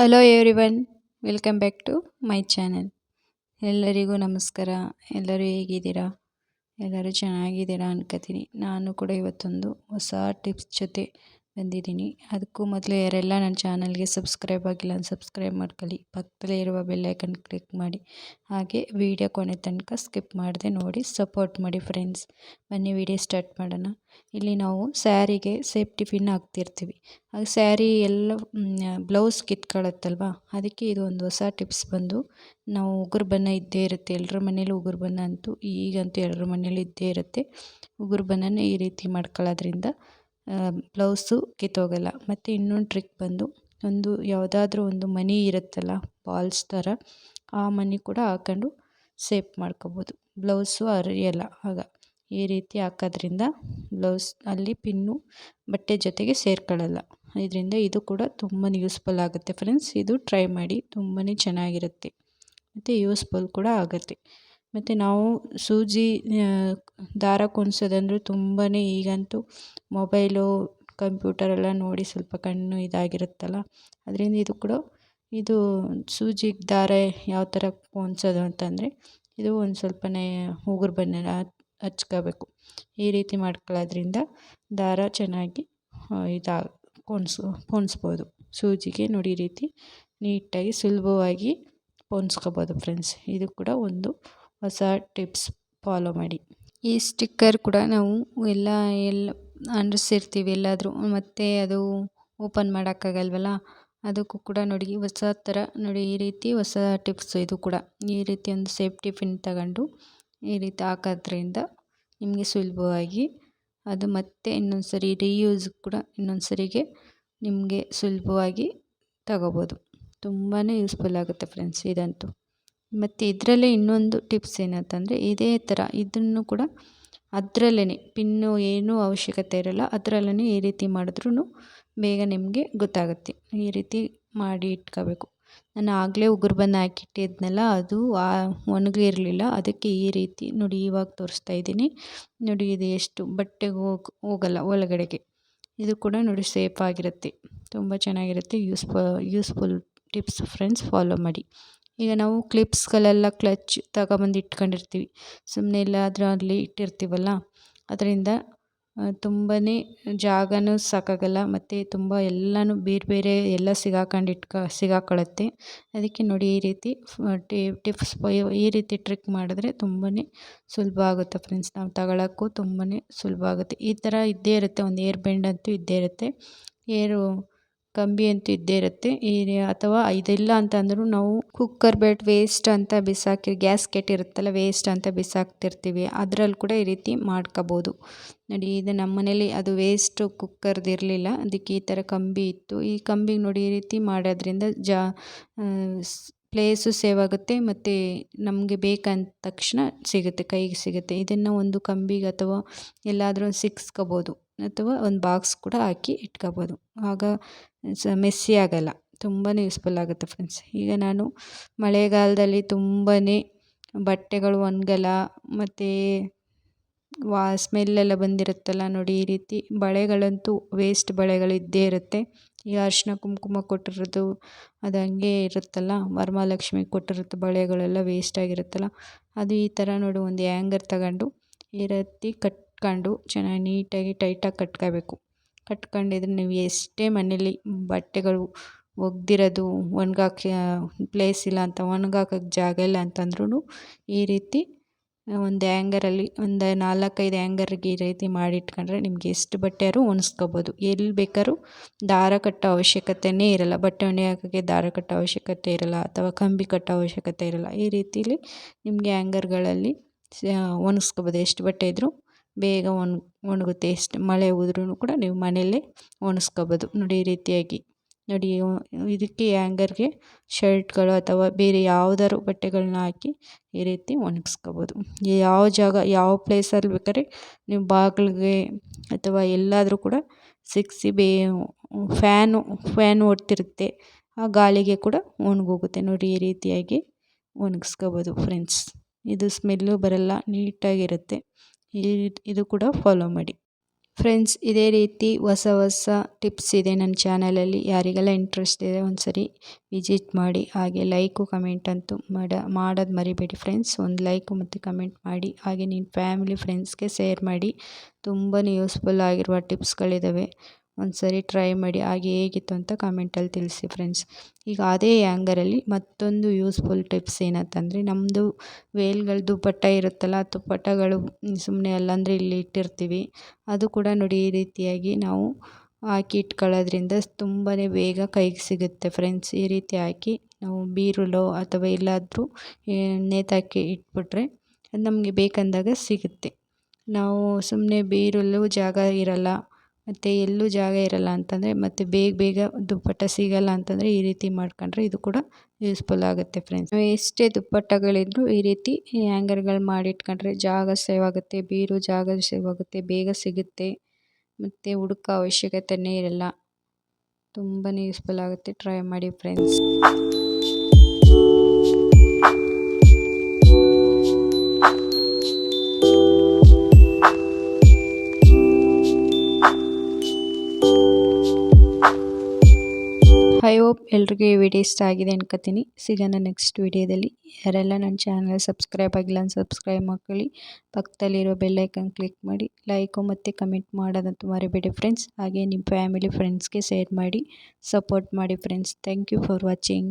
Hello everyone welcome back to my channel ಎಲ್ಲರಿಗೂ ನಮಸ್ಕಾರ. ಎಲ್ಲರೂ ಹೇಗಿದ್ದೀರಾ? ಎಲ್ಲರೂ ಚೆನ್ನಾಗಿದ್ದೀರಾ ಅನ್ಕೋತೀನಿ. ನಾನು ಕೂಡ ಇವತ್ತೊಂದು ಹೊಸ ಟಿಪ್ಸ್ ಜೊತೆ ಬಂದಿದ್ದೀನಿ. ಅದಕ್ಕೂ ಮೊದಲು ಯಾರೆಲ್ಲ ನನ್ನ ಚಾನಲ್ಗೆ ಸಬ್ಸ್ಕ್ರೈಬ್ ಆಗಿಲ್ಲ ಸಬ್ಸ್ಕ್ರೈಬ್ ಮಾಡ್ಕೊಳ್ಳಿ. ಪಕ್ಕದಲ್ಲೇ ಇರುವ ಬೆಲ್ಲೈಕನ್ ಕ್ಲಿಕ್ ಮಾಡಿ. ಹಾಗೆ ವಿಡಿಯೋ ಕೊನೆ ತನಕ ಸ್ಕಿಪ್ ಮಾಡದೆ ನೋಡಿ ಸಪೋರ್ಟ್ ಮಾಡಿ ಫ್ರೆಂಡ್ಸ್. ಬನ್ನಿ ವಿಡಿಯೋ ಸ್ಟಾರ್ಟ್ ಮಾಡೋಣ. ಇಲ್ಲಿ ನಾವು ಸ್ಯಾರಿಗೆ ಸೇಫ್ಟಿ ಪಿನ್ ಹಾಕ್ತಿರ್ತೀವಿ. ಆಗ ಸ್ಯಾರಿ ಎಲ್ಲ ಬ್ಲೌಸ್ ಕಿತ್ಕೊಳ್ಳುತ್ತಲ್ವ ಅದಕ್ಕೆ ಇದು ಒಂದು ಹೊಸ ಟಿಪ್ಸ್ ಬಂದು, ನಾವು ಉಗುರು ಬಣ್ಣ ಇದ್ದೇ ಇರುತ್ತೆ. ಎಲ್ಲರ ಮನೇಲಿ ಉಗುರು ಬಣ್ಣ ಅಂತೂ ಈಗಂತೂ ಎಲ್ಲರ ಮನೇಲಿ ಇದ್ದೇ ಇರುತ್ತೆ. ಉಗುರು ಬಣ್ಣನ ಈ ರೀತಿ ಮಾಡ್ಕೊಳ್ಳೋದ್ರಿಂದ ಬ್ಲೌಸು ಕಿತ್ತೋಗಲ್ಲ ಮತ್ತು ಇನ್ನೊಂದು ಟ್ರಿಕ್ ಬಂದು, ಒಂದು ಯಾವುದಾದ್ರೂ ಒಂದು ಮನಿ ಇರುತ್ತಲ್ಲ ಬಾಲ್ಸ್ ಥರ, ಆ ಮನಿ ಕೂಡ ಹಾಕೊಂಡು ಸೇಪ್ ಮಾಡ್ಕೋಬೋದು. ಬ್ಲೌಸು ಹರಿಯಲ್ಲ ಆಗ. ಈ ರೀತಿ ಹಾಕೋದ್ರಿಂದ ಬ್ಲೌಸ್ ಅಲ್ಲಿ ಪಿನ್ನು, ಬಟ್ಟೆ ಜೊತೆಗೆ ಸೇರ್ಕೊಳ್ಳಲ್ಲ. ಇದರಿಂದ ಇದು ಕೂಡ ತುಂಬಾ ಯೂಸ್ಫುಲ್ ಆಗುತ್ತೆ ಫ್ರೆಂಡ್ಸ್ ಇದು ಟ್ರೈ ಮಾಡಿ ತುಂಬಾ ಚೆನ್ನಾಗಿರುತ್ತೆ. ಮತ್ತು ಯೂಸ್ಫುಲ್ ಕೂಡ ಆಗುತ್ತೆ. ಮತ್ತು ನಾವು ಸೂಜಿ ದಾರ ಕುಣ್ಸೋದಂದ್ರೆ ತುಂಬಾ ಈಗಂತೂ ಮೊಬೈಲು, ಕಂಪ್ಯೂಟರೆಲ್ಲ ನೋಡಿ ಸ್ವಲ್ಪ ಕಣ್ಣು ಇದಾಗಿರುತ್ತಲ್ಲ, ಅದರಿಂದ ಇದು ಕೂಡ ಇದು ಸೂಜಿಗೆ ದಾರ ಯಾವ ಥರ ಪೋಣಿಸೋದು ಅಂತಂದರೆ ಇದು ಒಂದು ಸ್ವಲ್ಪನೇ ಉಗುರು ಬಣ್ಣ ಹಚ್ಕೋಬೇಕು. ಈ ರೀತಿ ಮಾಡ್ಕೊಳ್ಳೋದ್ರಿಂದ ದಾರ ಚೆನ್ನಾಗಿ ಇದಾ ಪೋಣಿಸು ಪೋಣಿಸ್ಬೋದು ಸೂಜಿಗೆ ನೋಡಿ ರೀತಿ ನೀಟಾಗಿ ಸುಲಭವಾಗಿ ಪೋಣಿಸ್ಕೋಬೋದು ಫ್ರೆಂಡ್ಸ್. ಇದು ಕೂಡ ಒಂದು ಹೊಸ ಟಿಪ್ಸ್ ಫಾಲೋ ಮಾಡಿ. ಈ ಸ್ಟಿಕ್ಕರ್ ಕೂಡ ನಾವು ಎಲ್ಲ ಎಲ್ಲ ಅಂಟಿಸಿರ್ತೀವಿ ಎಲ್ಲಾದರೂ. ಮತ್ತು ಅದು ಓಪನ್ ಮಾಡೋಕ್ಕಾಗಲ್ವಲ್ಲ? ಅದಕ್ಕೂ ಕೂಡ ನೋಡಿ, ಹೊಸ ಥರ ನೋಡಿ, ಈ ರೀತಿ ಹೊಸ ಟಿಪ್ಸ್ ಇದು ಕೂಡ. ಈ ರೀತಿ ಒಂದು ಸೇಫ್ಟಿ ಪಿನ್ ತಗೊಂಡು ಈ ರೀತಿ ಹಾಕೋದ್ರಿಂದ ನಿಮಗೆ ಸುಲಭವಾಗಿ ಅದು ಮತ್ತೆ ಇನ್ನೊಂದು ಸರಿ ರೀಯೂಸ್ ಕೂಡ ಇನ್ನೊಂದು ಸರಿಗೆ ನಿಮಗೆ ಸುಲಭವಾಗಿ ತಗೋಬೋದು. ತುಂಬಾ ಯೂಸ್ಫುಲ್ ಆಗುತ್ತೆ ಫ್ರೆಂಡ್ಸ್, ಇದಂತೂ. ಮತ್ತು ಇದರಲ್ಲೇ ಇನ್ನೊಂದು ಟಿಪ್ಸ್ ಏನಂತಂದರೆ ಇದೇ ಥರ ಇದನ್ನು ಕೂಡ ಅದರಲ್ಲೇ ಪಿನ್ನು ಏನೂ ಅವಶ್ಯಕತೆ ಇರೋಲ್ಲ ಅದರಲ್ಲೇ ಈ ರೀತಿ ಮಾಡಿದ್ರೂ ಬೇಗ ನಿಮಗೆ ಗೊತ್ತಾಗುತ್ತೆ, ಈ ರೀತಿ ಮಾಡಿ ಇಟ್ಕೋಬೇಕು. ನಾನು ಆಗಲೇ ಉಗುರು ಹಾಕಿಟ್ಟಿದ್ದೆನಲ್ಲ ಹಾಕಿಟ್ಟಿದ್ನಲ್ಲ, ಅದು ಒಣಗಿರಲಿಲ್ಲ ಅದಕ್ಕೆ ಈ ರೀತಿ ನೋಡಿ ಇವಾಗ ತೋರಿಸ್ತಾ ಇದ್ದೀನಿ. ನೋಡಿ ಇದು ಎಷ್ಟು ಬಟ್ಟೆಗೆ ಹೋಗಿ, ಹೋಗಲ್ಲ ಒಳಗಡೆಗೆ. ಇದು ಕೂಡ ನೋಡಿ ಸೇಫ್ ಆಗಿರುತ್ತೆ, ತುಂಬ ಚೆನ್ನಾಗಿರುತ್ತೆ, useful, useful tips friends, follow ಮಾಡಿ. ಈಗ ನಾವು ಕ್ಲಿಪ್ಸ್ಗಳೆಲ್ಲ ಕ್ಲಚ್ ತಗೊಬಂದು ಇಟ್ಕೊಂಡಿರ್ತೀವಿ. ಸುಮ್ಮನೆ ಎಲ್ಲಾದರೂ ಅಲ್ಲಿ ಇಟ್ಟಿರ್ತೀವಲ್ಲ, ಅದರಿಂದ ತುಂಬಾ ಜಾಗನೂ ಸಾಕಾಗಲ್ಲ, ಮತ್ತು ತುಂಬ ಎಲ್ಲನೂ ಬೇರೆ ಬೇರೆ ಎಲ್ಲ ಸಿಗಾಕೊಂಡು ಇಟ್ಕೊ ಸಿಗಾಕೊಳ್ಳುತ್ತೆ ಅದಕ್ಕೆ ನೋಡಿ ಈ ರೀತಿ ಟಿಪ್ಸ್ ಈ ರೀತಿ ಟ್ರಿಕ್ ಮಾಡಿದ್ರೆ ತುಂಬಾ ಸುಲಭ ಆಗುತ್ತೆ ಫ್ರೆಂಡ್ಸ್ ನಾವು ತಗೊಳ್ಳೋಕ್ಕೂ ತುಂಬಾ ಸುಲಭ ಆಗುತ್ತೆ. ಈ ಥರ ಇದ್ದೇ ಇರುತ್ತೆ, ಒಂದು ಏರ್ ಬೆಂಡ್ ಅಂತೂ ಇದ್ದೇ ಇರುತ್ತೆ. ಏರು ಕಂಬಿ ಅಂತೂ ಇದ್ದೇ ಇರುತ್ತೆ. ಈ ಅಥವಾ ಇದಿಲ್ಲ ಅಂತ ಅಂದರೂ ನಾವು ಕುಕ್ಕರ್ ಬೆಟ್ ವೇಸ್ಟ್ ಅಂತ ಬಿಸಾಕಿ ಗ್ಯಾಸ್ಕೆಟ್ ಇರುತ್ತಲ್ಲ ವೇಸ್ಟ್ ಅಂತ ಬಿಸಾಕ್ತಿರ್ತೀವಿ. ಅದರಲ್ಲಿ ಕೂಡ ಈ ರೀತಿ ಮಾಡ್ಕೋಬೋದು. ನೋಡಿ, ಇದು ನಮ್ಮ ಮನೇಲಿ ಅದು ವೇಸ್ಟು ಕುಕ್ಕರ್ದು ಇರಲಿಲ್ಲ. ಅದಕ್ಕೆ ಈ ಥರ ಕಂಬಿ ಇತ್ತು. ಈ ಕಂಬಿಗೆ ನೋಡಿ ಈ ರೀತಿ ಮಾಡೋದ್ರಿಂದ ಜಾ ಪ್ಲೇಸು ಸೇವ್ ಆಗುತ್ತೆ ಮತ್ತು ನಮಗೆ ಬೇಕಂದ ತಕ್ಷಣ ಸಿಗುತ್ತೆ, ಕೈಗೆ ಸಿಗುತ್ತೆ. ಇದನ್ನು ಒಂದು ಕಂಬಿಗೆ ಅಥವಾ ಎಲ್ಲಾದರೂ ಸಿಕ್ಸ್ಕೋಬೋದು. ಅಥವಾ ಒಂದು ಬಾಕ್ಸ್ ಕೂಡ ಹಾಕಿ ಇಟ್ಕೋಬೋದು. ಆಗ ಸ ಮೆಸ್ಸಿ ಆಗಲ್ಲ. ತುಂಬಾ ಯೂಸ್ಫುಲ್ ಆಗುತ್ತೆ ಫ್ರೆಂಡ್ಸ್ ಈಗ ನಾನು ಮಳೆಗಾಲದಲ್ಲಿ ತುಂಬಾ ಬಟ್ಟೆಗಳು ಒಣಗಲ್ಲ, ಮತ್ತು ವಾ ಸ್ಮೆಲ್ಲೆಲ್ಲ ಬಂದಿರುತ್ತಲ್ಲ ನೋಡಿ ಈ ರೀತಿ. ಬಳೆಗಳಂತೂ ವೇಸ್ಟ್ ಬಳೆಗಳು ಇದ್ದೇ ಇರುತ್ತೆ. ಈ ಅರಿಶಿನ ಕುಂಕುಮ ಕೊಟ್ಟಿರೋದು, ಅದು ಹಂಗೆ ಇರುತ್ತಲ್ಲ. ವರಮಹಾಲಕ್ಷ್ಮಿ ಕೊಟ್ಟಿರುತ್ತೆ ಬಳೆಗಳೆಲ್ಲ ವೇಸ್ಟ್ ಆಗಿರುತ್ತಲ್ಲ. ಅದು ಈ ಥರ ನೋಡು, ಒಂದು ಹ್ಯಾಂಗರ್ ತಗೊಂಡು ಈ ರೀತಿ ಕಟ್ಕೊಂಡು ಚೆನ್ನಾಗಿ ನೀಟಾಗಿ ಟೈಟಾಗಿ ಕಟ್ಕೋಬೇಕು ಕಟ್ಕೊಂಡಿದ್ರೆ ನೀವು ಎಷ್ಟೇ ಮನೇಲಿ ಬಟ್ಟೆಗಳು ಒಗ್ದಿರೋದು, ಒಣ್ಗಾಕಿ ಪ್ಲೇಸ್ ಇಲ್ಲ ಅಂತ ಒಣಗಾಕೋಕ್ಕೆ ಜಾಗ ಇಲ್ಲ ಅಂತಂದ್ರೂ ಈ ರೀತಿ ಒಂದು ಆ್ಯಂಗರಲ್ಲಿ ಒಂದು ನಾಲ್ಕೈದು ಆ್ಯಂಗರ್ಗೆ ಈ ರೀತಿ ಮಾಡಿಟ್ಕೊಂಡ್ರೆ ನಿಮ್ಗೆ ಎಷ್ಟು ಬಟ್ಟೆ ಒಣಸ್ಕೋಬೋದು ಎಲ್ಲಿ ಬೇಕಾದ್ರೂ ದಾರ ಕಟ್ಟೋ ಅವಶ್ಯಕತೆಯೇ ಇರಲ್ಲ. ಬಟ್ಟೆ ಒಣಗಾಕೋಕ್ಕೆ ದಾರ ಕಟ್ಟೋ ಅವಶ್ಯಕತೆ ಇರಲ್ಲ ಅಥವಾ ಕಂಬಿ ಕಟ್ಟೋ ಅವಶ್ಯಕತೆ ಇರಲ್ಲ. ಈ ರೀತಿಲಿ ನಿಮಗೆ ಆ್ಯಂಗರ್ಗಳಲ್ಲಿ ಒಣಸ್ಕೋಬೋದು ಎಷ್ಟು ಬಟ್ಟೆ ಇದ್ದರೂ ಬೇಗ ಒಣ ಒಣಗುತ್ತೆ. ಎಷ್ಟು ಮಳೆ ಹೋದ್ರೂ ಕೂಡ ನೀವು ಮನೆಯಲ್ಲೇ ಒಣಗಿಸ್ಕೊಬೋದು ನೋಡಿ ಈ ರೀತಿಯಾಗಿ. ನೋಡಿ ಇದಕ್ಕೆ ಹ್ಯಾಂಗರ್ಗೆ ಶರ್ಟ್ಗಳು ಅಥವಾ ಬೇರೆ ಯಾವ್ದಾದ್ರು ಬಟ್ಟೆಗಳನ್ನ ಹಾಕಿ ಈ ರೀತಿ ಒಣಗಿಸ್ಕೋಬೋದು. ಯಾವ ಜಾಗ, ಯಾವ ಪ್ಲೇಸಲ್ಲಿ ಬೇಕಾದ್ರೆ ನೀವು ಬಾಗಿಲಿಗೆ ಅಥವಾ ಎಲ್ಲಾದರೂ ಕೂಡ ಸಿಕ್ಸಿ ಬೇ, ಫ್ಯಾನು, ಫ್ಯಾನ್ ಓಡ್ತಿರುತ್ತೆ ಆ ಗಾಳಿಗೆ ಕೂಡ ಒಣಗೋಗುತ್ತೆ. ನೋಡಿ ಈ ರೀತಿಯಾಗಿ ಒಣಗಿಸ್ಕೋಬೋದು ಫ್ರೆಂಡ್ಸ್. ಇದು ಸ್ಮೆಲ್ಲು ಬರೋಲ್ಲ, ನೀಟಾಗಿರುತ್ತೆ. ಇದು ಕೂಡ ಫಾಲೋ ಮಾಡಿ. ಫ್ರೆಂಡ್ಸ್ ಇದೇ ರೀತಿ ಹೊಸ ಹೊಸ ಟಿಪ್ಸ್ ಇದೆ ನನ್ನ ಚಾನಲಲ್ಲಿ ಯಾರಿಗೆಲ್ಲ ಇಂಟ್ರೆಸ್ಟ್ ಇದೆ ಒಂದ್ಸರಿ ವಿಸಿಟ್ ಮಾಡಿ. ಹಾಗೆ ಲೈಕು ಕಮೆಂಟ್ ಅಂತೂ ಮಾಡ, ಮಾಡೋದು ಮರಿಬೇಡಿ ಫ್ರೆಂಡ್ಸ್ ಒಂದು ಲೈಕು ಮತ್ತು ಕಮೆಂಟ್ ಮಾಡಿ. ಹಾಗೆ ನಿಮ್ಮ ಫ್ಯಾಮಿಲಿ ಫ್ರೆಂಡ್ಸ್ಗೆ ಶೇರ್ ಮಾಡಿ. ತುಂಬಾ ಯೂಸ್ಫುಲ್ ಆಗಿರುವ ಟಿಪ್ಸ್ಗಳಿದ್ದಾವೆ ಒಂದು ಸರಿ ಟ್ರೈ ಮಾಡಿ ಹಾಗೆ ಹೇಗಿತ್ತು ಅಂತ ಕಾಮೆಂಟಲ್ಲಿ ತಿಳಿಸಿ ಫ್ರೆಂಡ್ಸ್ ಈಗ ಅದೇ ಆ್ಯಂಗರಲ್ಲಿ ಮತ್ತೊಂದು ಯೂಸ್ಫುಲ್ ಟಿಪ್ಸ್ ಏನಂತಂದರೆ ನಮ್ಮದು ವೇಲ್ಗಳು ದುಪ್ಪಟ್ಟ ಇರುತ್ತಲ್ಲ ಆ ದುಪ್ಪಟ್ಟಗಳು ಸುಮ್ಮನೆ ಅಲ್ಲಂದರೆ ಇಲ್ಲಿ ಇಟ್ಟಿರ್ತೀವಿ. ಅದು ಕೂಡ ನೋಡಿ ಈ ರೀತಿಯಾಗಿ ನಾವು ಹಾಕಿ ಇಟ್ಕೊಳ್ಳೋದ್ರಿಂದ ತುಂಬಾ ಬೇಗ ಕೈಗೆ ಸಿಗುತ್ತೆ ಫ್ರೆಂಡ್ಸ್ ಈ ರೀತಿ ಹಾಕಿ ನಾವು ಬೀರುಲೋ ಅಥವಾ ಎಲ್ಲಾದರೂ ನೇತಾಕಿ ಇಟ್ಬಿಟ್ರೆ ಅದು ನಮಗೆ ಬೇಕಂದಾಗ ಸಿಗುತ್ತೆ. ನಾವು ಸುಮ್ಮನೆ ಬೀರಲು ಜಾಗ ಇರಲ್ಲ. ಮತ್ತು ಎಲ್ಲೂ ಜಾಗ ಇರಲ್ಲ ಅಂತಂದರೆ ಮತ್ತು ಬೇಗ ಬೇಗ ದುಪ್ಪಟ್ಟ ಸಿಗಲ್ಲ ಅಂತಂದರೆ ಈ ರೀತಿ ಮಾಡ್ಕೊಂಡ್ರೆ ಇದು ಕೂಡ ಯೂಸ್ಫುಲ್ ಆಗುತ್ತೆ ಫ್ರೆಂಡ್ಸ್ ಎಷ್ಟೇ ದುಪ್ಪಟ್ಟಗಳಿದ್ರೂ ಈ ರೀತಿ ಹ್ಯಾಂಗರ್ಗಳು ಮಾಡಿಟ್ಕೊಂಡ್ರೆ ಜಾಗ ಸೇವ್ ಆಗುತ್ತೆ, ಬೀರು ಜಾಗ ಸೇವ್ ಆಗುತ್ತೆ, ಬೇಗ ಸಿಗುತ್ತೆ. ಮತ್ತು ಹುಡುಕೋ ಅವಶ್ಯಕತೆಯೇ ಇರಲ್ಲ. ತುಂಬಾ ಯೂಸ್ಫುಲ್ ಆಗುತ್ತೆ. ಟ್ರೈ ಮಾಡಿ ಫ್ರೆಂಡ್ಸ್ ಐ ಹೋಪ್ ಎಲ್ರಿಗೂ ಈ ವಿಡಿಯೋ ಇಷ್ಟ ಆಗಿದೆ ಅನ್ಕೋತೀನಿ. ಸಿಗೋಣ ನೆಕ್ಸ್ಟ್ ವಿಡಿಯೋದಲ್ಲಿ ಯಾರೆಲ್ಲ ನನ್ನ ಚಾನಲ್ ಸಬ್ಸ್ಕ್ರೈಬ್ ಆಗಿಲ್ಲ ಅಂತ ಸಬ್ಸ್ಕ್ರೈಬ್ ಮಾಡ್ಕೊಳ್ಳಿ. ಪಕ್ಕದಲ್ಲಿರೋ ಬೆಲ್ಲೈಕನ್ ಕ್ಲಿಕ್ ಮಾಡಿ. ಲೈಕು ಮತ್ತು ಕಮೆಂಟ್ ಮಾಡೋದಂತ ಮರಿಬೇಡಿ ಫ್ರೆಂಡ್ಸ್ ಹಾಗೆ ನಿಮ್ಮ ಫ್ಯಾಮಿಲಿ ಫ್ರೆಂಡ್ಸ್ಗೆ ಶೇರ್ ಮಾಡಿ. ಸಪೋರ್ಟ್ ಮಾಡಿ friends thank you for watching